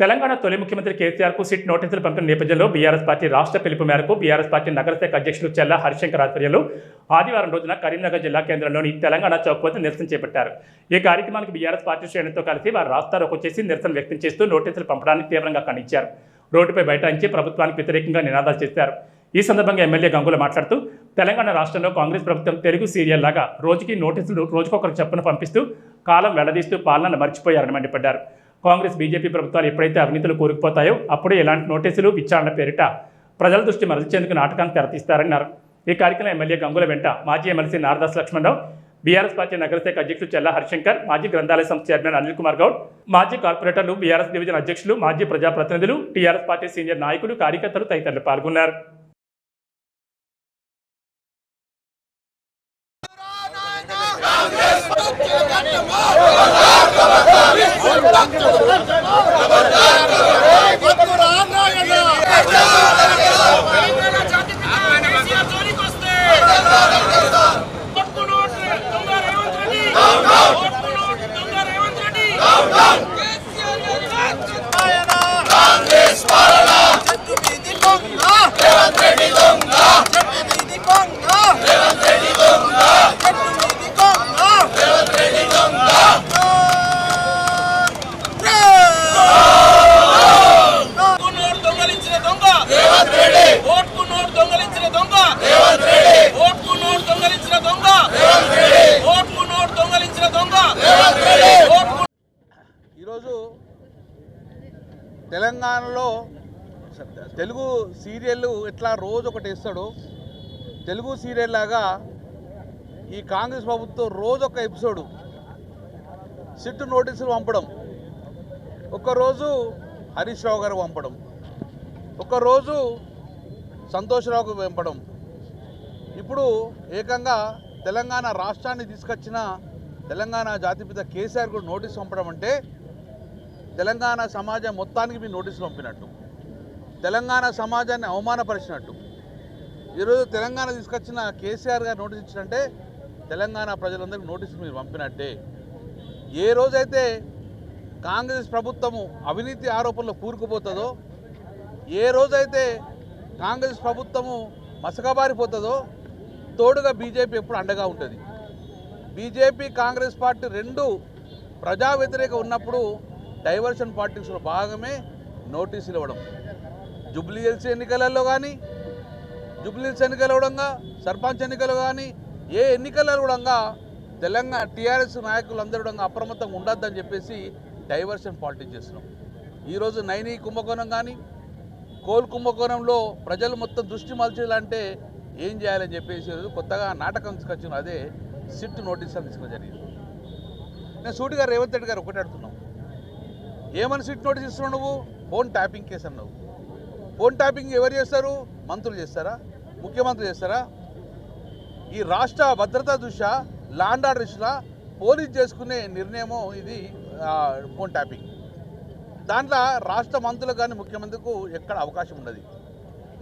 తెలంగాణ తొలి ముఖ్యమంత్రి కేసీఆర్కు సిట్ నోటీసులు పంపిన నేపథ్యంలో బీఆర్ఎస్ పార్టీ రాష్ట్ర పిలుపు మేరకు బీఆర్ఎస్ పార్టీ నగరశాఖ అధ్యక్షులు చెల్ల హరిశంకర్ ఆధ్వర్యంలో ఆదివారం రోజున కరీంనగర్ జిల్లా కేంద్రంలోని తెలంగాణ చౌక్ వద్ద నిరసన చేపట్టారు. ఈ కార్యక్రమానికి బీఆర్ఎస్ పార్టీ శ్రేణులతో కలిసి వారు రాస్తారోకు వచ్చేసి నిరసన వ్యక్తం చేస్తూ నోటీసులు పంపడాన్ని తీవ్రంగా ఖండించారు. రోడ్డుపై బైఠాయించి ప్రభుత్వానికి వ్యతిరేకంగా నినాదాలు చేశారు. ఈ సందర్భంగా ఎమ్మెల్యే గంగుల మాట్లాడుతూ తెలంగాణ రాష్ట్రంలో కాంగ్రెస్ ప్రభుత్వం తెలుగు సీరియల్ లాగా రోజుకి నోటీసులు రోజుకొకరు చెప్పున పంపిస్తూ కాలం వెళ్ళదీస్తూ పాలనను మర్చిపోయారని మండిపడ్డారు. కాంగ్రెస్ బీజేపీ ప్రభుత్వాలు ఎప్పుడైతే అవినీతులు కూరుకుపోతాయో అప్పుడే ఇలాంటి నోటీసులు విచారణ పేరిట ప్రజల దృష్టి మరల్చేందుకు నాటకాన్ని తెరతీస్తారన్నారు. ఈ కార్యక్రమం ఎమ్మెల్యే గంగుల వెంట మాజీ MLC Naradas Lakshmanarao BRS party నగరశాఖ అధ్యక్షుడు చెల్లా హరిశంకర్ మాజీ గ్రంథాలయ సంస్థ చైర్మన్ అనిల్ కుమార్ గౌడ్ మాజీ కార్పొరేటర్లు బీఆర్ఎస్ డివిజన్ అధ్యక్షులు మాజీ ప్రజాప్రతినిధులు టీఆర్ఎస్ పార్టీ సీనియర్ నాయకులు కార్యకర్తలు తదితరులు పాల్గొన్నారు. తెలంగాణ తెలంగాణలో తెలుగు సీరియళ్ళు ఎట్లా రోజు ఒకటి ఇస్తాడు తెలుగు సీరియల్ లాగా ఈ కాంగ్రెస్ ప్రభుత్వం రోజు ఒక ఎపిసోడు సిట్టు నోటీసులు పంపడం ఒకరోజు హరీష్ రావు గారు పంపడం ఒకరోజు సంతోష్రావుకు పంపడం. ఇప్పుడు ఏకంగా తెలంగాణ రాష్ట్రాన్ని తీసుకొచ్చిన తెలంగాణ జాతిపిత కేసీఆర్ కూడా నోటీస్ పంపడం అంటే తెలంగాణ సమాజం మొత్తానికి మీరు నోటీసులు పంపినట్టు. తెలంగాణ సమాజాన్ని అవమానపరిచినట్టు. ఈరోజు తెలంగాణ తీసుకొచ్చిన కేసీఆర్ గారు నోటీస్ ఇచ్చినంటే తెలంగాణ ప్రజలందరికీ నోటీసులు మీరు పంపినట్టే. ఏ రోజైతే కాంగ్రెస్ ప్రభుత్వము అవినీతి ఆరోపణలు కూరుకుపోతుందో ఏ రోజైతే కాంగ్రెస్ ప్రభుత్వము మసకబారిపోతుందో తోడుగా బీజేపీ ఎప్పుడు అండగా ఉంటుంది. బీజేపీ కాంగ్రెస్ పార్టీ రెండు ప్రజా వ్యతిరేక ఉన్నప్పుడు డైవర్షన్ పాలిటిక్స్లో భాగమే నోటీసులు ఇవ్వడం. జూబ్లీ హిల్స్ ఎన్నికలలో కానీ జూబ్లీ హిల్స్ ఎన్నికలు కూడా సర్పంచ్ ఎన్నికలు కానీ ఏ ఎన్నికలలో కూడా తెలంగాణ టీఆర్ఎస్ నాయకులందరూ కూడా అప్రమత్తంగా ఉండొద్దని చెప్పేసి డైవర్షన్ పాలిటిక్స్ చేస్తున్నాం. ఈరోజు నైని కుంభకోణం కానీ కోల్ కుంభకోణంలో ప్రజలు మొత్తం దృష్టి మలచాలంటే ఏం చేయాలని చెప్పేసి కొత్తగా నాటకం తీసుకొచ్చిన అదే సిట్ నోటీస్ అని తీసుకుని జరిగింది నేను సూటిగా రేవంత్ రెడ్డి గారు ఒకటి ఏమని సిట్ నోటీస్ ఇస్తున్నావు నువ్వు? ఫోన్ ట్యాపింగ్ కేసు అన్నావు. ఫోన్ ట్యాపింగ్ ఎవరు చేస్తారు? మంత్రులు చేస్తారా? ముఖ్యమంత్రి చేస్తారా? ఈ రాష్ట్ర భద్రతా దృష్ట్యా ల్యాండ్ ఆర్డర్ పోలీస్ చేసుకునే నిర్ణయమో ఇది ఫోన్ ట్యాపింగ్. దాంట్లో రాష్ట్ర మంత్రులకు కానీ ముఖ్యమంత్రికి ఎక్కడ అవకాశం ఉండదు.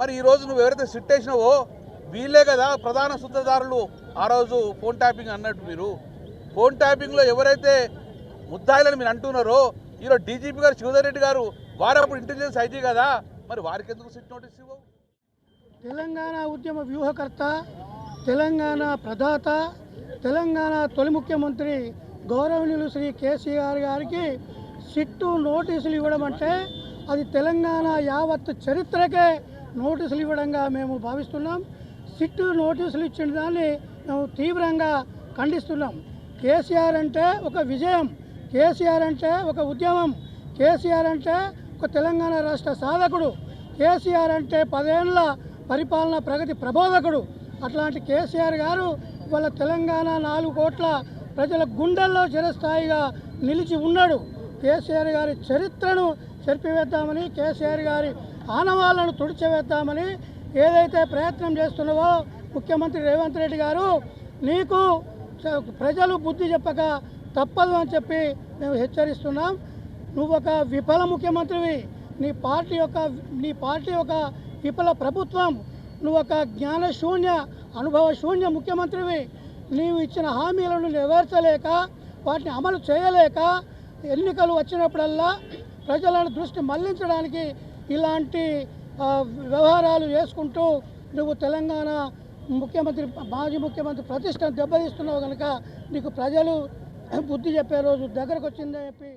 మరి ఈరోజు నువ్వు ఎవరైతే సిట్ వేసినావో వీళ్ళే కదా ప్రధాన సూత్రధారులు. ఆ రోజు ఫోన్ ట్యాపింగ్ అన్నట్టు మీరు. ఫోన్ ట్యాపింగ్లో ఎవరైతే ముద్దాయిలని మీరు అంటున్నారో ఈరోజు డీజీపీ గారు శివధర్ రెడ్డి గారు వారప్పుడు ఇంటెలిజెన్స్ ఐటీ కదా? మరి వారికి ఎందుకు సిట్ నోటీస్ ఇవ్వవు? తెలంగాణ ఉద్యమ వ్యూహకర్త తెలంగాణ ప్రదాత తెలంగాణ తొలి ముఖ్యమంత్రి గౌరవనీయులు శ్రీ కేసీఆర్ గారికి సిట్టు నోటీసులు ఇవ్వడం అంటే అది తెలంగాణ యావత్ చరిత్రకే నోటీసులు ఇవ్వడంగా మేము భావిస్తున్నాం. సిట్టు నోటీసులు ఇచ్చిన దాన్ని మేము తీవ్రంగా ఖండిస్తున్నాం. కేసీఆర్ అంటే ఒక విజయం. కేసీఆర్ అంటే ఒక ఉద్యమం. కేసీఆర్ అంటే ఒక తెలంగాణ రాష్ట్ర సాధకుడు. కేసీఆర్ అంటే పదేళ్ళ పరిపాలన ప్రగతి ప్రబోధకుడు. అట్లాంటి కేసీఆర్ గారు వాళ్ళ తెలంగాణ నాలుగు కోట్ల ప్రజల గుండెల్లో చిరస్థాయిగా నిలిచి ఉన్నాడు. కేసీఆర్ గారి చరిత్రను చెరిపివేద్దామని కేసీఆర్ గారి ఆనవాళ్ళను తుడిచివేద్దామని ఏదైతే ప్రయత్నం చేస్తున్నావో ముఖ్యమంత్రి రేవంత్ రెడ్డి గారు నీకు ప్రజలు బుద్ధి చెప్పక తప్పదు అని చెప్పి మేము హెచ్చరిస్తున్నాం. నువ్వు ఒక విఫల ముఖ్యమంత్రివి. నీ పార్టీ యొక్క నీ పార్టీ ఒక విఫల ప్రభుత్వం నువ్వు ఒక జ్ఞానశూన్య అనుభవ శూన్య ముఖ్యమంత్రివి. నీవు ఇచ్చిన హామీలను నెరవేర్చలేక వాటిని అమలు చేయలేక ఎన్నికలు వచ్చినప్పుడల్లా ప్రజలను దృష్టి మళ్ళించడానికి ఇలాంటి వ్యవహారాలు చేసుకుంటూ నువ్వు తెలంగాణ ముఖ్యమంత్రి మాజీ ముఖ్యమంత్రి ప్రతిష్టను దెబ్బతీస్తున్నావు కనుక నీకు ప్రజలు బుద్ధి చెప్పే రోజు దగ్గరకు వచ్చిందని చెప్పి